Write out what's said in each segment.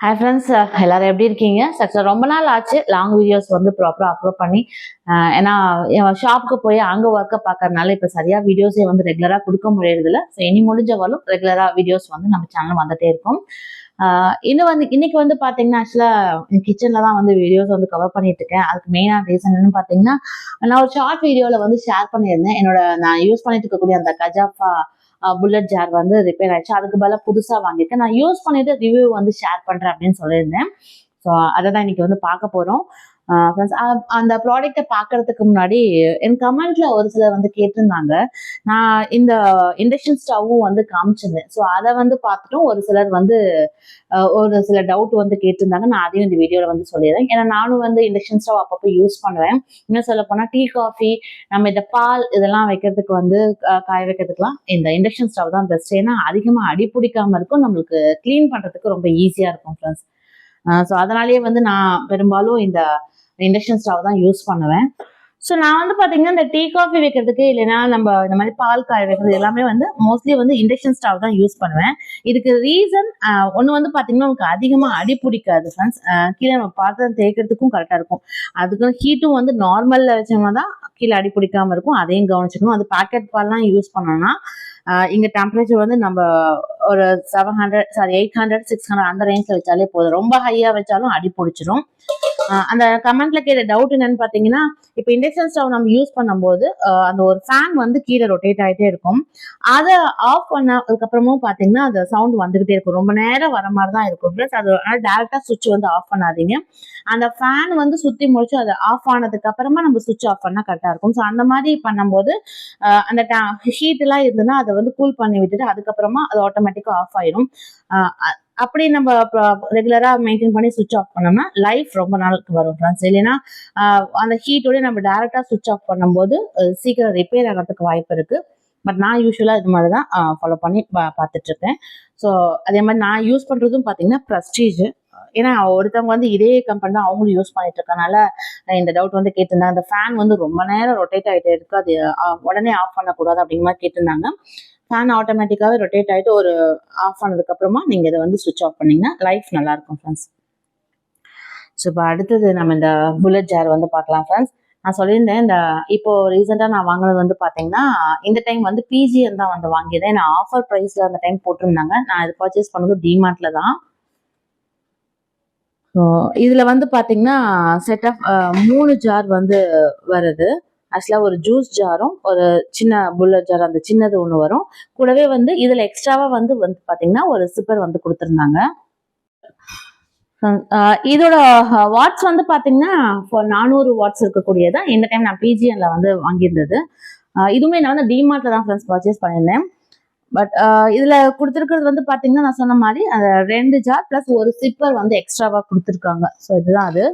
Hi friends uh, எல்லாரும் எப்படி இருக்கீங்க? சக்ஸஸ் ரொம்ப நாள் ஆச்சு. லாங் வீடியோஸ் வந்து ப்ராப்பராக அப்லோட் பண்ணி ஏன்னா ஷாப்புக்கு போய் அங்கே ஒர்க்கை பார்க்கறதுனால இப்போ சரியாக வீடியோஸே வந்து ரெகுலராக கொடுக்க முடியறதில்ல. ஸோ இனி முடிஞ்சவளும் ரெகுலராக வீடியோஸ் வந்து நம்ம சேனல் வந்துட்டே இருக்கும். இன்னும் வந்து இன்னைக்கு வந்து பார்த்தீங்கன்னா ஆக்சுவலாக கிச்சனில் தான் வந்து வீடியோஸ் வந்து கவர் பண்ணிட்டு இருக்கேன். அதுக்கு மெயினான ரீசன் என்னன்னு பார்த்தீங்கன்னா நான் ஒரு ஷார்ட் வீடியோவில் வந்து ஷேர் பண்ணியிருந்தேன். என்னோட நான் யூஸ் பண்ணிட்டு இருக்கக்கூடிய அந்த கஜாஃபா புல்லட் ஜார் வந்து ரிப்பேர் ஆயிடுச்சு. அதுக்கு பதிலாக புதுசாக வாங்கியிருக்கேன். நான் யூஸ் பண்ணிட்டு ரிவ்யூ வந்து ஷேர் பண்ணுறேன் அப்படின்னு சொல்லியிருந்தேன். ஸோ அதை தான் இன்னைக்கு வந்து பார்க்க போகிறோம் ஃப்ரெண்ட்ஸ் அந்த ப்ராடக்ட்டை பார்க்கறதுக்கு முன்னாடி என் கமெண்ட்ல ஒரு சிலர் வந்து கேட்டிருந்தாங்க. நான் இந்த இண்டக்ஷன் ஸ்டவ்வும் வந்து காமிச்சிருந்தேன். ஸோ அதை வந்து பார்த்துட்டும் ஒரு சிலர் வந்து ஒரு சில டவுட் வந்து கேட்டிருந்தாங்க. நான் அதையும் இந்த வீடியோவில் வந்து சொல்லிடுறேன். ஏன்னா நானும் வந்து இண்டக்ஷன் ஸ்டவ் அப்பப்போ யூஸ் பண்ணுவேன். இன்னும் சொல்ல போனால் டீ காஃபி நம்ம இந்த பால் இதெல்லாம் வைக்கிறதுக்கு வந்து காய வைக்கிறதுக்குலாம் இந்த இண்டக்ஷன் ஸ்டவ் தான் பெஸ்ட் ஏன்னா அதிகமாக அடி பிடிக்காம இருக்கும். நம்மளுக்கு க்ளீன் பண்ணுறதுக்கு ரொம்ப ஈஸியாக இருக்கும் ஃப்ரெண்ட்ஸ் ஸோ அதனாலேயே வந்து நான் பெரும்பாலும் இந்த இண்டக்ஷன் ஸ்டவ் தான் யூஸ் பண்ணுவேன். ஸோ நான் வந்து பார்த்தீங்கன்னா இந்த டீ காஃபி வைக்கிறதுக்கு இல்லைன்னா நம்ம இந்த மாதிரி பால் காய வைக்கிறது எல்லாமே வந்து மோஸ்ட்லி வந்து இண்டக்ஷன் ஸ்டவ் தான் யூஸ் பண்ணுவேன். இதுக்கு ரீசன் ஒன்று வந்து பார்த்தீங்கன்னா நமக்கு அதிகமாக அடி பிடிக்காது ஃப்ரெண்ட்ஸ் கீழே நம்ம பாத்திரம் தேய்க்கிறதுக்கும் கரெக்டாக இருக்கும். அதுக்கு ஹீட்டும் வந்து நார்மலில் வச்சோம்னா தான் கீழே அடி பிடிக்காம இருக்கும். அதையும் கவனிச்சுக்கணும். அது பாக்கெட் பால்லாம் யூஸ் பண்ணோம்னா இங்கே டெம்பரேச்சர் வந்து நம்ம ஒரு seven hundred sorry eight hundred six hundred அந்த ரேஞ்சில் வச்சாலே போதும். ரொம்ப ஹையாக வச்சாலும் அடி பிடிச்சிரும். அந்த கமெண்ட்ல கேட்ட டவுட் என்னன்னு பாத்தீங்கன்னா இப்போ இண்டக்ஷன் ஸ்டவ் நம்ம யூஸ் பண்ணும்போது அந்த ஒரு ஃபேன் வந்து கீழே ரொட்டேட் ஆயிட்டே இருக்கும். அதை ஆஃப் பண்ண அதுக்கப்புறமும் பாத்தீங்கன்னா அந்த சவுண்ட் வந்துகிட்டே இருக்கும். ரொம்ப நேரம் வர மாதிரி தான் இருக்கும் ப்ளஸ் அது டேரக்டா சுவிட்ச் வந்து ஆஃப் பண்ணாதீங்க. அந்த ஃபேன் வந்து சுத்தி முடிச்சு அதை ஆஃப் ஆனதுக்கு அப்புறமா நம்ம சுவிட்ச் ஆஃப் பண்ணா கரெக்டா இருக்கும். ஸோ அந்த மாதிரி பண்ணும்போது அந்த ஹீட் எல்லாம் இருந்ததுன்னா அதை வந்து கூல் பண்ணி விட்டுட்டு அதுக்கப்புறமா அது ஆட்டோமேட்டிக்கா ஆஃப் ஆயிரும். அப்படி நம்ம ரெகுலரா மெயின்டைன் பண்ணி சுவிட்ச் ஆஃப் பண்ணோம்னா லைஃப் ரொம்ப நாளுக்கு வரும் ஃப்ரெண்ட்ஸ் இல்லைன்னா அந்த ஹீட்டோடய நம்ம டேரெக்டாக சுவிட்ச் ஆஃப் பண்ணும்போது சீக்கிரம் ரிப்பேர் ஆகிறதுக்கு வாய்ப்பு இருக்குது பட் நான் யூஸ்வலாக இது மாதிரி தான் ஃபாலோ பண்ணி பா- பார்த்துட்ருக்கேன். ஸோ அதே மாதிரி நான் யூஸ் பண்ணுறதும் பார்த்தீங்கன்னா ப்ரஸ்டீஜ் ஏன்னா ஒருத்தவங்க வந்து இதே கம்பெனி தான் அவங்களும் யூஸ் பண்ணிட்டு இருக்கனால இந்த டவுட் வந்து கேட்டிருந்தாங்க. அந்த ஃபேன் வந்து ரொம்ப நேரம் ரொட்டேட் ஆகிட்டே இருக்கு. அது உடனே ஆஃப் பண்ணக்கூடாது அப்படிங்கிற மாதிரி கேட்டிருந்தாங்க. ஃபேன் ஆட்டோமேட்டிக்காகவே ரொட்டேட் ஆகிட்டு ஒரு ஆஃப் ஆனதுக்கு அப்புறமா நீங்கள் இதை வந்து சுவிட்ச் ஆஃப் பண்ணீங்கன்னா லைஃப் நல்லாயிருக்கும் ஃப்ரெண்ட்ஸ் ஸோ இப்போ அடுத்தது நம்ம இந்த புல்லட் ஜார் வந்து பார்க்கலாம் ஃப்ரெண்ட்ஸ் நான் சொல்லியிருந்தேன் இந்த இப்போ ரீசெண்டாக நான் வாங்கினது வந்து பார்த்தீங்கன்னா இந்த டைம் வந்து பிஜிஎம் தான் வந்து வாங்கியிருந்தேன். நான் ஆஃபர் ப்ரைஸில் அந்த டைம் போட்டிருந்தாங்க. நான் இது பர்ச்சேஸ் பண்ணது டிமார்ட்டில் தான். ஸோ இதில் வந்து பார்த்தீங்கன்னா செட் ஆஃப் மூணு ஜார் வந்து வருது. ஆக்சுவலாக ஒரு ஜூஸ் ஜாரும் ஒரு சின்ன புல்லட் ஜார் அந்த சின்னது ஒன்று வரும். கூடவே வந்து இதில் எக்ஸ்ட்ராவாக வந்து வந்து பார்த்தீங்கன்னா ஒரு சிப்பர் வந்து கொடுத்துருந்தாங்க. இதோட வாட்ஸ் வந்து பார்த்தீங்கன்னா ஃபோர் நானூறு வாட்ஸ் இருக்கக்கூடியதா இந்த டைம் நான் பிஜிஎன்ல வந்து வாங்கியிருந்தது. இதுவுமே நான் வந்து டிமார்ட்ல தான் ஃப்ரெண்ட்ஸ் பர்ச்சேஸ் பண்ணியிருந்தேன். பட் இதில் கொடுத்துருக்கிறது வந்து பார்த்தீங்கன்னா நான் சொன்ன மாதிரி அந்த ரெண்டு ஜார் ப்ளஸ் ஒரு சிப்பர் வந்து எக்ஸ்ட்ராவாக கொடுத்துருக்காங்க. ஸோ இதுதான் அது.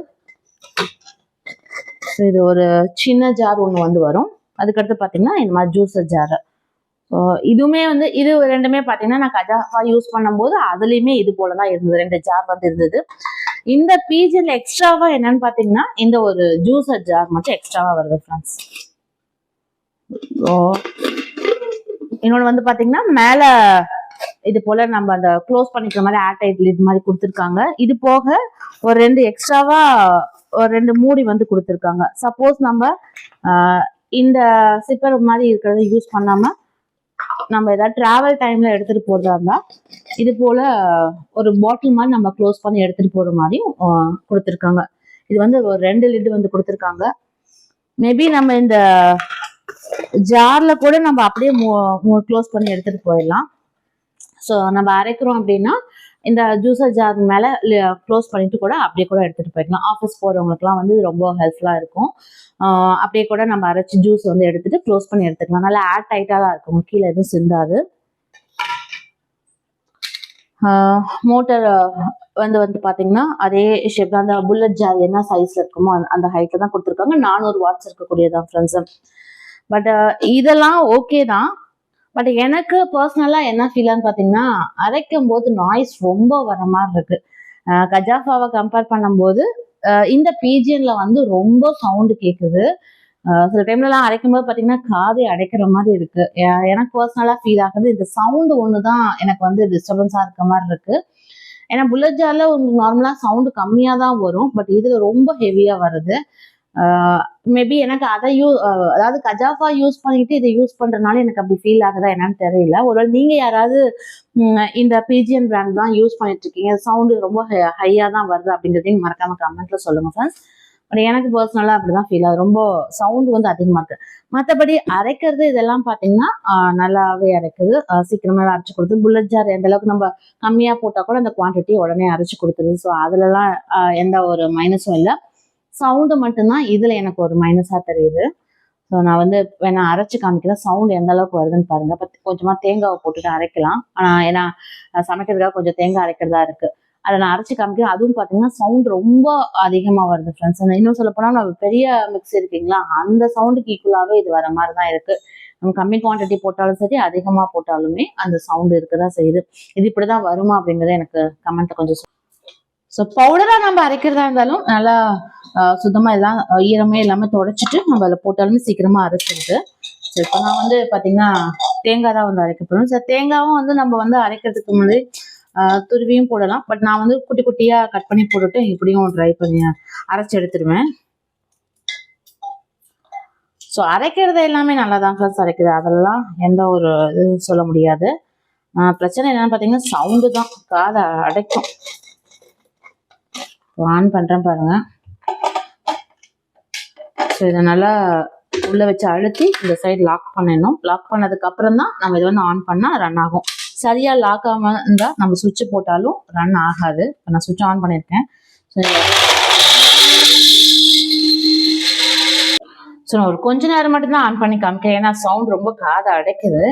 இது ஒரு சின்ன ஜார் ஒன்று வந்து வரும். அதுக்கடுத்து பார்த்தீங்கன்னா இந்த மாதிரி ஜூஸர் ஜார் ஸோ இதுவுமே வந்து இது ரெண்டுமே பார்த்தீங்கன்னா நான் கஜாஃபா யூஸ் பண்ணும்போது அதுலேயுமே இது போல தான் இருந்தது. ரெண்டு ஜார் வந்து இருந்தது. இந்த பீஜில் எக்ஸ்ட்ராவா என்னன்னு பார்த்தீங்கன்னா இந்த ஒரு ஜூஸர் ஜார் மட்டும் எக்ஸ்ட்ராவா வருது ஃப்ரெண்ட்ஸ் ஸோ இன்னொன்று வந்து பார்த்தீங்கன்னா மேலே இது போல நம்ம அந்த க்ளோஸ் பண்ணிக்கிற மாதிரி ஏர் டைட் லிட் மாதிரி கொடுத்துருக்காங்க. இது போக ஒரு ரெண்டு எக்ஸ்ட்ராவா ஒரு ரெண்டு மூடி வந்து கொடுத்துருக்காங்க. சப்போஸ் நம்ம இந்த சிப்பர் மாதிரி இருக்கிறத யூஸ் பண்ணாம நம்ம ஏதாவது டிராவல் டைம்ல எடுத்துட்டு போறதா இருந்தா இது போல ஒரு பாட்டில் மாதிரி நம்ம க்ளோஸ் பண்ணி எடுத்துட்டு போற மாதிரியும் கொடுத்துருக்காங்க. இது வந்து ஒரு ரெண்டு லிட் வந்து கொடுத்துருக்காங்க. மேபி நம்ம இந்த ஜார்ல கூட நம்ம அப்படியே க்ளோஸ் பண்ணி எடுத்துட்டு போயிடலாம். ஸோ நம்ம அரைக்கிறோம் அப்படின்னா இந்த ஜூஸர் ஜார் மேலே க்ளோஸ் பண்ணிட்டு கூட அப்படியே கூட எடுத்துகிட்டு போயிடலாம். ஆஃபீஸ் போகிறவங்களுக்குலாம் வந்து ரொம்ப ஹெல்ப்ஃபுல்லாக இருக்கும். அப்படியே கூட நம்ம அரைச்சி ஜூஸ் வந்து எடுத்துகிட்டு க்ளோஸ் பண்ணி எடுத்துக்கலாம். நல்லா ஏர் டைட்டாக தான் இருக்கும். கீழே எதுவும் சிந்தாது. மோட்டர் வந்து வந்து பார்த்தீங்கன்னா அதே ஷேப் தான். அந்த புல்லட் ஜார் என்ன சைஸில் இருக்குமோ அந்த- ஹைட்டில் தான் கொடுத்துருக்காங்க. நானூறு வாட்ஸ் இருக்கக்கூடியதான் ஃப்ரெண்ட்ஸு பட் இதெல்லாம் ஓகே தான். பட் எனக்கு பர்சனலாக என்ன ஃபீலான்னு பார்த்தீங்கன்னா அரைக்கும் போது நாய்ஸ் ரொம்ப வர மாதிரி இருக்கு. கஜாஃபாவை கம்பேர் பண்ணும்போது இந்த பீஜியனில் வந்து ரொம்ப சவுண்டு கேட்குது சில டைம்லலாம் அரைக்கும் போது பார்த்தீங்கன்னா காதை அடைக்கிற மாதிரி இருக்கு. எனக்கு பர்சனலாக ஃபீல் ஆகுது. இந்த சவுண்டு ஒன்று தான் எனக்கு வந்து டிஸ்டர்பன்ஸாக இருக்க மாதிரி இருக்கு. ஏன்னா புல்லட் ஜார்ல உங்களுக்கு நார்மலாக சவுண்டு கம்மியாக தான் வரும். பட் இதில் ரொம்ப ஹெவியாக வருது. மேபி எனக்கு அதை யூ அதாவது கஜாஃபா யூஸ் பண்ணிட்டு இதை யூஸ் பண்றதுனால எனக்கு அப்படி ஃபீல் ஆகுதா என்னன்னு தெரியல. ஒருவேளை நீங்க யாராவது இந்த பிஜிஎன் பிராண்ட் தான் யூஸ் பண்ணிட்டு இருக்கீங்க. சவுண்டு ரொம்ப ஹையா தான் வருது அப்படின்றதையும் மறக்காம கமெண்ட்ல சொல்லுங்க ஃப்ரெண்ட்ஸ் பட் எனக்கு பர்சனலாக அப்படிதான் ஃபீல் ஆகுது ரொம்ப சவுண்டு வந்து அதிகமாக இருக்கு. மற்றபடி அரைக்கிறது இதெல்லாம் பார்த்தீங்கன்னா நல்லாவே அரைக்குது. ஆஹ், சீக்கிரமாவே கொடுத்து புல்லட் ஜார் எந்த அளவுக்கு நம்ம கம்மியாக போட்டால் கூட அந்த குவான்டிட்டி உடனே அரைச்சி கொடுத்துருது. ஸோ அதுலலாம் எந்த ஒரு மைனஸும் இல்லை. சவுண்டு மட்டும்தான் இதில் எனக்கு ஒரு மைனஸாக தெரியுது. ஸோ நான் வந்து வேணா அரைச்சி காமிக்கிறேன். சவுண்ட் எந்த அளவுக்கு வருதுன்னு பாருங்க. பத்து கொஞ்சமாக தேங்காவை போட்டுட்டு அரைக்கலாம். ஆனால் ஏன்னா சமைக்கிறதுக்காக கொஞ்சம் தேங்காய் அரைக்கிறதா இருக்கு. அதை நான் அரைச்சி காமிக்கிறேன். அதுவும் பார்த்தீங்கன்னா சவுண்ட் ரொம்ப அதிகமாக வருது ஃப்ரெண்ட்ஸ் இன்னும் சொல்ல போனால் நம்ம பெரிய மிக்ஸி இருக்குங்களா? அந்த சவுண்டுக்கு ஈக்குவலாகவே இது வர மாதிரி தான் இருக்கு. நம்ம கம்மி குவான்டிட்டி போட்டாலும் சரி அதிகமாக போட்டாலுமே அந்த சவுண்டு இருக்க தான் செய்யுது. இது இப்படி தான் வருமா அப்படிங்கிறத எனக்கு கமெண்ட்டை கொஞ்சம் ஸோ பவுடராக நம்ம அரைக்கிறதா இருந்தாலும் நல்லா சுத்தமாக எல்லாம் ஈரமே எல்லாமே தொடச்சிட்டு நம்ம அதில் போட்டாலுமே சீக்கிரமாக அரைச்சிருது ஸோ இப்போ நான் வந்து பார்த்தீங்கன்னா தேங்காய் தான் வந்து அரைக்க போகிறோம் ஸோ தேங்காவும் வந்து நம்ம வந்து அரைக்கிறதுக்கு முன்னாடி துருவியும் போடலாம். பட் நான் வந்து குட்டி குட்டியாக கட் பண்ணி போட்டுட்டு இப்படியும் ட்ரை பண்ணி அரைச்சி எடுத்துருவேன். ஸோ அரைக்கிறது எல்லாமே நல்லா தான் ஃப்ரெண்ட்ஸ் அரைக்குது. அதெல்லாம் எந்த ஒரு இது சொல்ல முடியாது. பிரச்சனை என்னன்னு பார்த்தீங்கன்னா சவுண்டு தான். காதை அடைக்கும். ஆன் பண்ணுறேன் பாருங்க. ஸோ இதை நல்லா உள்ள வச்சு அழுத்தி இந்த சைடு லாக் பண்ணிடணும். லாக் பண்ணதுக்கு அப்புறம் தான் நம்ம இதை வந்து ஆன் பண்ணால் ரன் ஆகும். சரியா லாக் ஆகாமல் இருந்தால் நம்ம சுவிட்ச் போட்டாலும் ரன் ஆகாது. இப்போ நான் சுவிட்ச் ஆன் பண்ணியிருக்கேன் ஸோ ஸோ நான் ஒரு கொஞ்ச நேரம் மட்டும்தான் ஆன் பண்ணி காமிக்கிறேன். ஏன்னா சவுண்ட் ரொம்ப காதை அடைக்குது.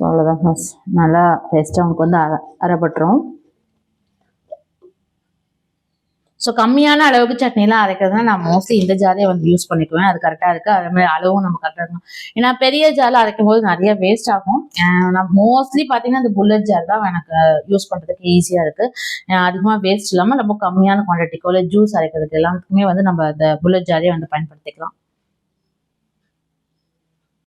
ஸோ அவ்வளோதான் ஃப்ரெண்ட்ஸ் நல்லா பேஸ்ட்டாக உங்களுக்கு வந்து அரை அரைப்பட்டுரும் ஸோ கம்மியான அளவுக்கு சட்னிலாம் அரைக்கிறதுனா நான் மோஸ்ட்லி இந்த ஜாரியை வந்து யூஸ் பண்ணிக்குவேன். அது கரெக்டாக இருக்குது அதே மாதிரி அளவும் நம்ம கரெக்டாக இருக்கும் ஏன்னா பெரிய ஜாரில் அரைக்கும் போது நிறைய வேஸ்ட் ஆகும். நான் மோஸ்ட்லி பார்த்தீங்கன்னா இந்த புல்லட் ஜார் தான் எனக்கு யூஸ் பண்ணுறதுக்கு ஈஸியாக இருக்குது அதிகமாக வேஸ்ட் இல்லாமல் ரொம்ப கம்மியான குவான்டிட்டிக்கோ இல்லை ஜூஸ் அரைக்கிறதுக்கு எல்லாத்துக்குமே வந்து நம்ம இந்த புல்லட் ஜாரியை வந்து பயன்படுத்திக்கலாம்.